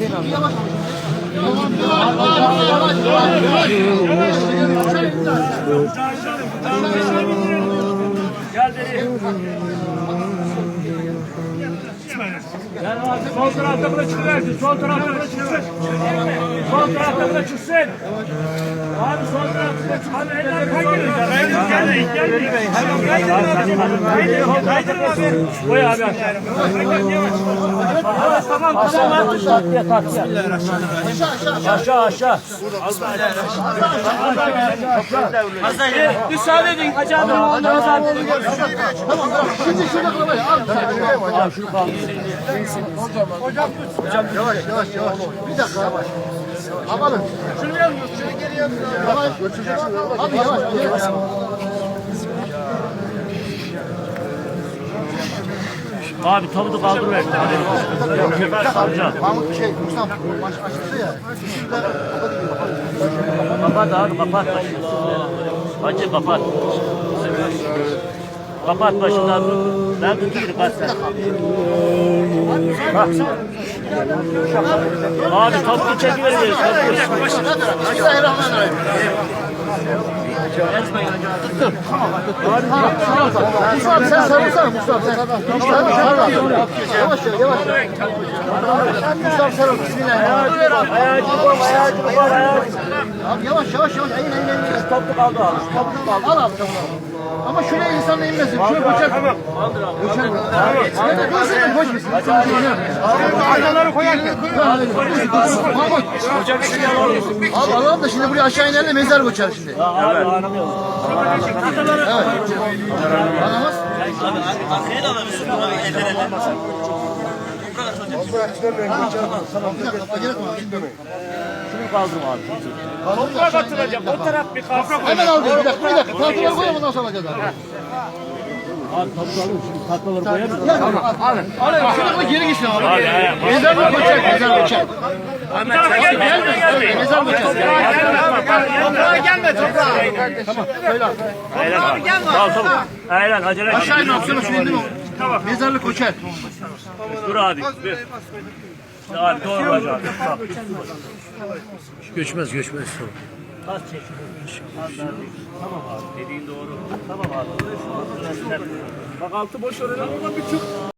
Yani abi sol tarafta bile çıkıversin. Sol tarafta bile çıksın. Sol tarafta bile çıksın. Abi sol tarafta bile çıksın. Abi eller kaydırın. Kaydırın. Gelmeyin. Gelmeyin. Kaydırın abi. Kaydırın. Kaydırın abi. Koy abi aşağı. Tamam tamam. Tatlıya tatlıya. Aşağı aşağı. Müsaade edin. Hacı abi. Şimdi şurada kalamayı al. Abi şunu kaldır. Yavaş yavaş yavaş. Bir dakika yavaş. Alalım. Şunu biraz şöyle geriye. Yavaş. Abi yavaş. yavaş. Abi tabutu kaldır ver. Hocam. Mahmut şey Mustafa maç açtı ya. Kapat abi kapat. Hacı kapat. Kapat başını abi. Ben tutayım kaç sen. Bak. Abi tabutu çekiveririz. Bismillahirrahmanirrahim. Mustafa sen sarılsana Mustafa sen. Mustafa sarıl. Yavaş yavaş. Mustafa sarıl. Bismillahirrahmanirrahim. Ayağcı var, ayağcı var, ayağcı. Abi yavaş yavaş yavaş. Eğil eğil eğil. Tabutu kaldı abi. Tabutu kaldı. Al abi. Ama şuraya insan inmesin. Şöyle koçar. Tamam. Koçar. Tamam. Dursun koş gitsin. Aynaları koyarken. Şey alalım. Abi alalım da şimdi buraya aşağı iner de mezar koçar şimdi. Abi anlamıyorum. Anlamaz. Bir dakika kafa gerek var. Şimdi Şunu kaldırma abi. Toprağa batıracağım. O taraf bir kafa Hemen al bir dakika. Bir dakika. Tahtaları koyalım ondan sonra alacağız abi. Alalım. Şimdi tatlıları koyalım. Alın. Alın. Şurada geri gitsin abi. Mezar koçar. Mezar koçar. Mezar koçar. Toprağa gelme toprağa. Tamam. Söyle abi. Aynen abi. Tamam tamam. Aynen acele et. Aşağı in opsiyonu şunu indim. Tamam. Mezarlık koçar. Dur abi. Dur. Abi doğru hacı abi. Tamam. Göçmez göçmez. Az çek. Az daha değil. Tamam abi. Dediğin doğru. Tamam abi. Bak altı boş oraya. Ama bir çok.